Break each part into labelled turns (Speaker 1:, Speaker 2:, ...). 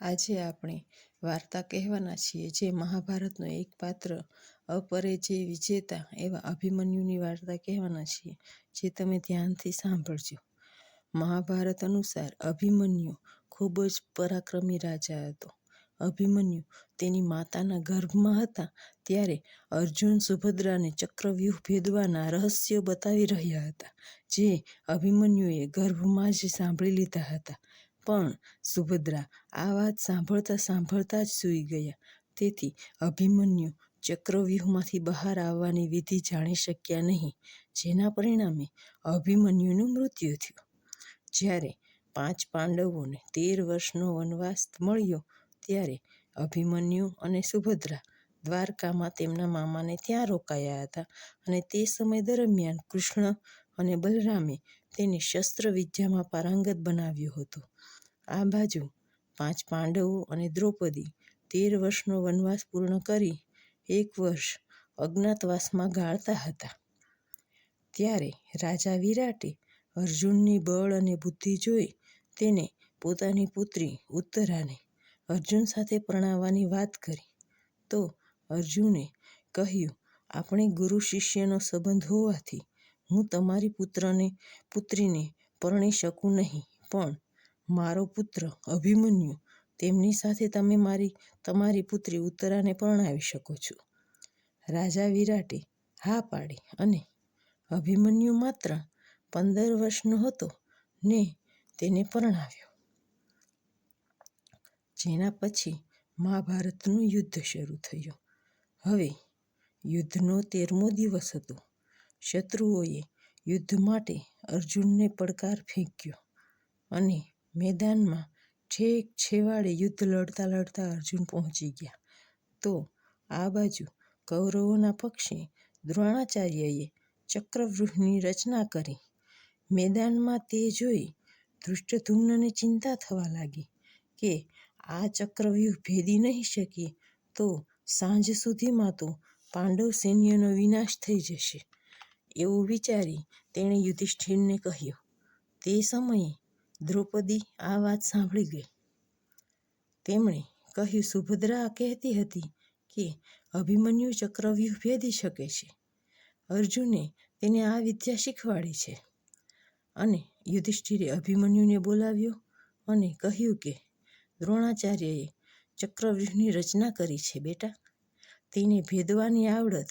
Speaker 1: આજે આપણે વાર્તા કહેવાના છીએ જે મહાભારતનો એક પાત્ર અપરિજય વિજેતા એવા અભિમન્યુની વાર્તા કહેવાના છીએ, જે તમે ધ્યાનથી સાંભળજો. મહાભારત અનુસાર અભિમન્યુ ખૂબ જ પરાક્રમી રાજા હતો. અભિમન્યુ તેની માતાના ગર્ભમાં હતા ત્યારે અર્જુન સુભદ્રાને ચક્રવ્યૂહ ભેદવાના રહસ્યો બતાવી રહ્યા હતા, જે અભિમન્યુએ ગર્ભમાં જ સાંભળી લીધા હતા. પણ સુભદ્રા આ વાત સાંભળતા સાંભળતા જ સૂઈ ગયા. તેથી અભિમન્યુ ચક્રવ્યૂહમાંથી બહાર આવવાની વિધિ જાણી શક્યા નહીં, જેના પરિણામે અભિમન્યુનું મૃત્યુ થયું. જ્યારે પાંચ પાંડવોને તેર વર્ષનો વનવાસ મળ્યો, ત્યારે અભિમન્યુ અને સુભદ્રા દ્વારકામાં તેમના મામાને ત્યાં રોકાયા હતા અને તે સમય દરમિયાન કૃષ્ણ અને બલરામે તેને શસ્ત્ર વિદ્યામાં પારંગત બનાવ્યો હતો. આ બાજુ પાંચ પાંડવો અને દ્રૌપદી તેર વર્ષનો વનવાસ પૂર્ણ કરી એક વર્ષ અજ્ઞાતવાસમાં ગાળતા હતા. ત્યારે રાજા વિરાટે અર્જુનની બળ અને બુદ્ધિ જોઈ તેને પોતાની પુત્રી ઉત્તરાને અર્જુન સાથે પરણાવવાની વાત કરી. તો અર્જુને કહ્યું, આપણે ગુરુ શિષ્યનો સંબંધ હોવાથી હું તમારી પુત્રને, પુત્રીને પરણી શકું નહીં, પણ મારો પુત્ર અભિમન્યુ, તેમની સાથે તમે મારી, તમારી પુત્રી ઉત્તરાને પરણાવી શકો છો. રાજા વિરાટે હા પાડી અને અભિમન્યુ માત્ર પંદર વર્ષનો હતો ને તેને પરણાવ્યો. જેના પછી મહાભારતનું યુદ્ધ શરૂ થયું. હવે યુદ્ધનો તેરમો દિવસ હતો. શત્રુઓએ યુદ્ધ માટે અર્જુનને પડકાર ફેંક્યો અને મેદાનમાં છેક છેવાડે યુદ્ધ લડતા લડતા અર્જુન પહોંચી ગયા. તો આ બાજુ કૌરવોના પક્ષે દ્રોણાચાર્યએ ચક્રવ્યૂહની રચના કરી. મેદાનમાં તે જોઈ ધૃષ્ટધુમ્નને ચિંતા થવા લાગી કે આ ચક્રવ્યૂહ ભેદી નહીં શકીએ તો સાંજ સુધીમાં તો પાંડવ સૈન્યનો વિનાશ થઈ જશે. એવું વિચારી તેણે યુધિષ્ઠિરને કહ્યું, તે સમયે દ્રૌપદી આ વાત સાંભળી ગઈ. તેમણે કહ્યું, સુભદ્રા કહેતી હતી કે અભિમન્યુ ચક્રવ્યૂહ ભેદી શકે છે. અર્જુને તેને આ વિદ્યા શીખવાડી છે. અને યુધિષ્ઠિરે અભિમન્યુને બોલાવ્યો અને કહ્યું કે, દ્રોણાચાર્યએ ચક્રવ્યૂહની રચના કરી છે, બેટા. તેને ભેદવાની આવડત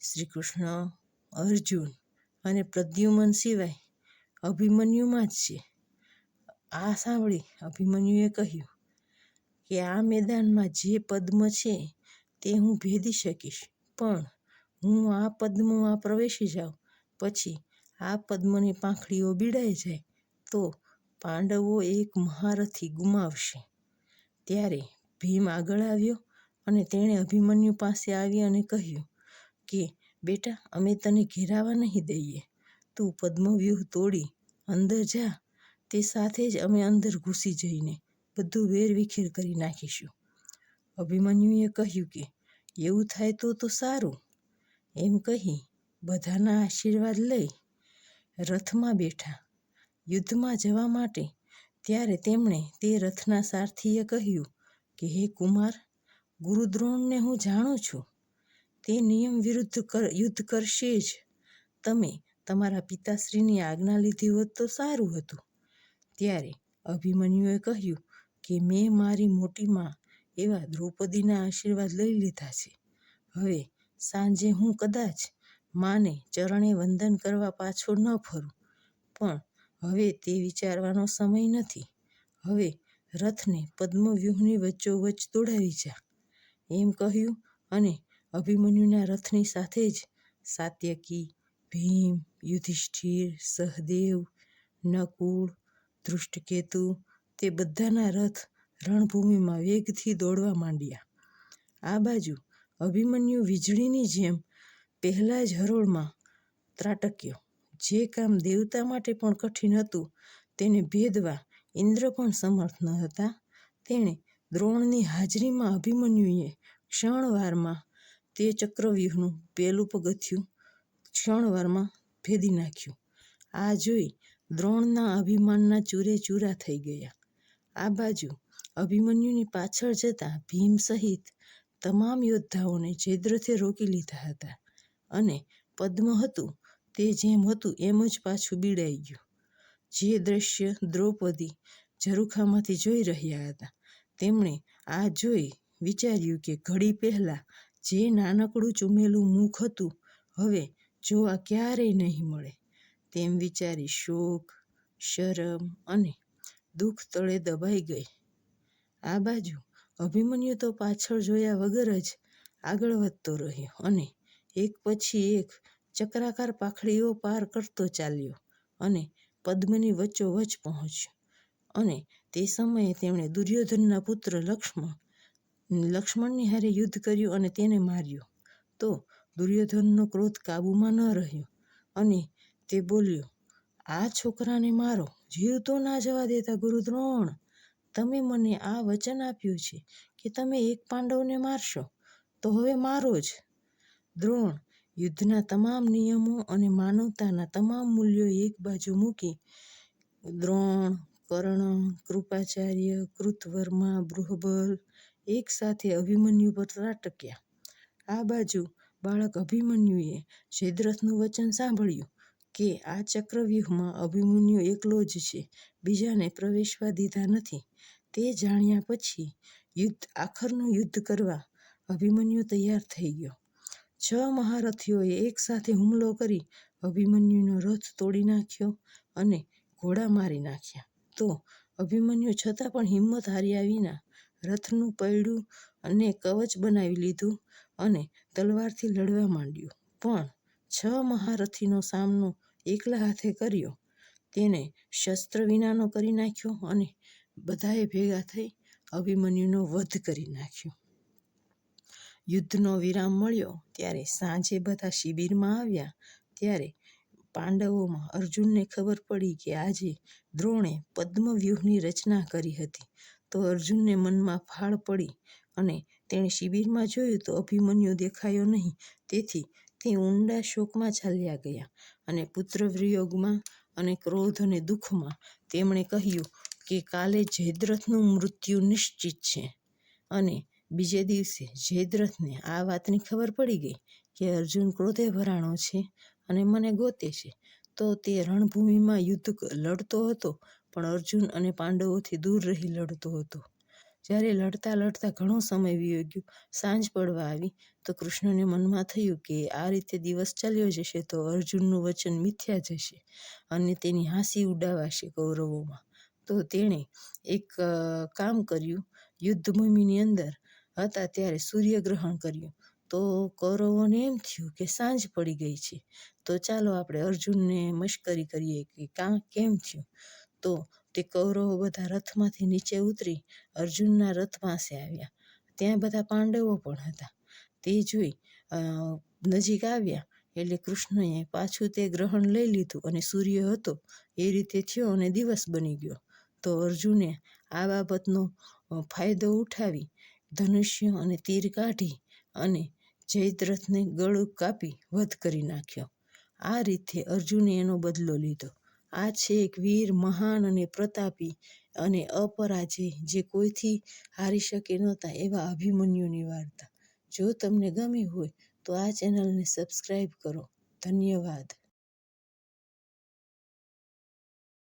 Speaker 1: શ્રીકૃષ્ણ, અર્જુન અને પ્રદ્યુમન સિવાય અભિમન્યુમાં જ છે. આ સાંભળી અભિમન્યુએ કહ્યું, કે આ મેદાનમાં જે પદ્મ છે તે હું ભેદી શકીશ, પણ હું આ પદ્મમાં પ્રવેશી જાઉં, પછી આ પદ્મની પાંખડીઓ બીડાઈ જાય, તો પાંડવો એક મહારથી ગુમાવશે. ત્યારે ભીમ આગળ આવ્યો અને તેણે અભિમન્યુ પાસે આવી અને કહ્યું, કે બેટા, અમે તને ઘેરાવા નહીં દઈએ. તું પદ્મવ્યૂહ તોડી અંદર જા તે સાથે જ અમે અંદર ઘૂસી જઈને બધું વેરવિખેર કરી નાખીશું. અભિમન્યુએ કહ્યું કે, એવું થાય તો તો સારું. એમ કહી બધાના આશીર્વાદ લઈ રથમાં બેઠા. યુદ્ધમાં જવા માટે ત્યારે તેમણે તે રથના સારથીએ કહ્યું કે, હે કુમાર, ગુરુદ્રોણને હું જાણું છું. તે નિયમ વિરુદ્ધ યુદ્ધ કરશે જ. તમે તમારા પિતાશ્રીની આજ્ઞા લીધી હોત તો સારું હતું. ત્યારે અભિમન્યુએ કહ્યું કે મેં મારી મોટી માં એવા દ્રૌપદીના આશીર્વાદ લઈ લીધા છે. હવે સાંજે હું કદાચ માને ચરણે વંદન કરવા પાછો ન ફરું. પણ હવે તે વિચારવાનો સમય નથી. હવે રથને પદ્મવ્યૂહની વચ્ચોવચ્ચ દોડાવી જા. એમ કહ્યું અને અભિમન્યુના રથની સાથે જ સાત્યકી, ભીમ, યુધિષ્ઠિર, સહદેવ, નકુળ ધૃષ્ટકેતુ તે બધાના રથ રણભૂમિમાં વેગથી દોડવા માંડ્યા. આ બાજુ અભિમન્યુ વીજળીની જેમ પહેલા જ હરોળમાં ત્રાટક્યો. જે કામ દેવતા માટે પણ કઠિન હતું, તેને ભેદવા ઇન્દ્ર પણ સમર્થ ન હતા. તેણે દ્રોણની હાજરીમાં અભિમન્યુએ ક્ષણવારમાં તે ચક્રવ્યૂહનું પહેલું પગથિયું ક્ષણવારમાં ભેદી નાખ્યું. આ જોઈ દ્રોણના અભિમાનના ચૂરે ચૂરા થઈ ગયા. આ બાજુ અભિમન્યુની પાછળ જતા ભીમ સહિત તમામ યોદ્ધાઓને છેદ્રથે રોકી લીધા હતા અને પદ્મ હતું તે જેમ હતું એમ જ પાછું બીડાઈ ગયું. જે દ્રશ્ય દ્રૌપદી ઝરૂખામાંથી જોઈ રહ્યા હતા, તેમણે આ જોઈ વિચાર્યું કે ઘડી પહેલાં જે નાનકડું ચૂમેલું મુખ હતું, હવે જોવા ક્યારેય નહીં મળે. તેમ વિચારી શોક, શરમ અને દુઃખ તળે દબાઈ ગઈ. આ બાજુ અભિમન્યુ તો પાછળ જોયા વગર જ આગળ વધતો રહ્યો અને એક પછી એક ચક્રાકાર પાખડીઓ પાર કરતો ચાલ્યો અને પદ્મની વચ્ચોવચ પહોંચ્યો અને તે સમયે તેમણે દુર્યોધનના પુત્ર લક્ષ્મણ, લક્ષ્મણની હારે યુદ્ધ કર્યું અને તેને માર્યો. તો દુર્યોધનનો ક્રોધ કાબૂમાં ન રહ્યો અને તે બોલ્યો, આ છોકરાને મારો જીવ તો ના જવા દેતા ગુરુ દ્રોણ. તમે મને આ વચન આપ્યું છે કે તમે એક પાંડવને મારશો, તો હવે મારો જ. દ્રોણ યુદ્ધના તમામ નિયમો અને માનવતાના તમામ મૂલ્યો એક બાજુ મૂકી, દ્રોણ, કર્ણ, કૃપાચાર્ય, કૃતવર્મા બૃહબલ એક સાથે અભિમન્યુ પર ત્રાટક્યા. આ બાજુ બાળક અભિમન્યુએ જયદ્રથનું વચન સાંભળ્યું. કે આ ચક્રવ્યૂહમાં અભિમન્યુ એકલો જ છે, બીજાને પ્રવેશવા દીધા નથી. તે જાણ્યા પછી યુદ્ધ, આખરનું યુદ્ધ કરવા અભિમન્યુ તૈયાર થઈ ગયો. છ મહારથીઓએ એક સાથે હુમલો કરી અભિમન્યુનો રથ તોડી નાખ્યો અને ઘોડા મારી નાખ્યા. તો અભિમન્યુ છતાં પણ હિંમત હાર્યા વિના રથનું પૈડું અને કવચ બનાવી લીધું અને તલવારથી લડવા માંડ્યું. પણ છ મહારથીનો સામનો એકલા હાથે કર્યો, તેને શસ્ત્ર વિનાનો કરી નાખ્યો અને બધાએ ભેગા થઈ અભિમન્યુનો વધ કરી નાખ્યો. યુદ્ધનો વિરામ મળ્યો ત્યારે સાંજે બધા શિબિરમાં આવ્યા. ત્યારે પાંડવોમાં અર્જુનને ખબર પડી કે આજે દ્રોણે પદ્મવ્યૂહની રચના કરી હતી. તો અર્જુનને મનમાં ફાળ પડી અને તેણે શિબિરમાં જોયું તો અભિમન્યુ દેખાયો નહીં. તેથી તે ઊંડા શોકમાં ચાલ્યા ગયા અને પુત્ર વિયોગમાં અને ક્રોધ અને દુઃખમાં તેમણે કહ્યું કે કાલે જયદ્રથનું મૃત્યુ નિશ્ચિત છે. અને બીજે દિવસે જયદ્રથને આ વાતની ખબર પડી ગઈ કે અર્જુન ક્રોધે ભરાણો છે અને મને ગોતે છે. તો તે રણભૂમિમાં યુદ્ધ લડતો હતો, પણ અર્જુન અને પાંડવોથી દૂર રહી લડતો હતો. જ્યારે લડતા લડતા ઘણો સમય વીયો ગયો. સાંજ પડવા આવી. તો કૃષ્ણને મનમાં થયું કે આ રીતે દિવસ ચાલ્યો જશે તો અર્જુનનું વચન મિથ્યા જશે અને તેની હાંસી ઉડાવાશે કૌરવોમાં. તો તેણે એક કામ કર્યું. યુદ્ધભૂમિની અંદર હતા ત્યારે સૂર્યગ્રહણ કર્યું. તો કૌરવોને એમ થયું કે સાંજ પડી ગઈ છે. તો ચાલો આપણે અર્જુનને મશ્કરી કરીએ કે કાં, કેમ થયું? તો તે કૌરવો બધા રથમાંથી નીચે ઉતરી અર્જુનના રથ પાસે આવ્યા. ત્યાં બધા પાંડવો પણ હતા. તે જોઈ નજીક આવ્યા એટલે કૃષ્ણએ પાછું તે ગ્રહણ લઈ લીધું અને સૂર્ય હતો એ રીતે થયો અને દિવસ બની ગયો. તો અર્જુને આ બાબતનો ફાયદો ઉઠાવી ધનુષ્ય અને તીર કાઢી અને જયદ્રથને ગળું કાપી વધ કરી નાખ્યો. આ રીતે અર્જુને એનો બદલો લીધો. આ છે એક વીર, મહાન અને પ્રતાપી અને અપરાજય જે કોઈથી હારી શકે નહોતા એવા અભિમન્યુની વાર્તા જો તમને ગમી હોય તો આ ચેનલને સબસ્ક્રાઈબ કરો. ધન્યવાદ.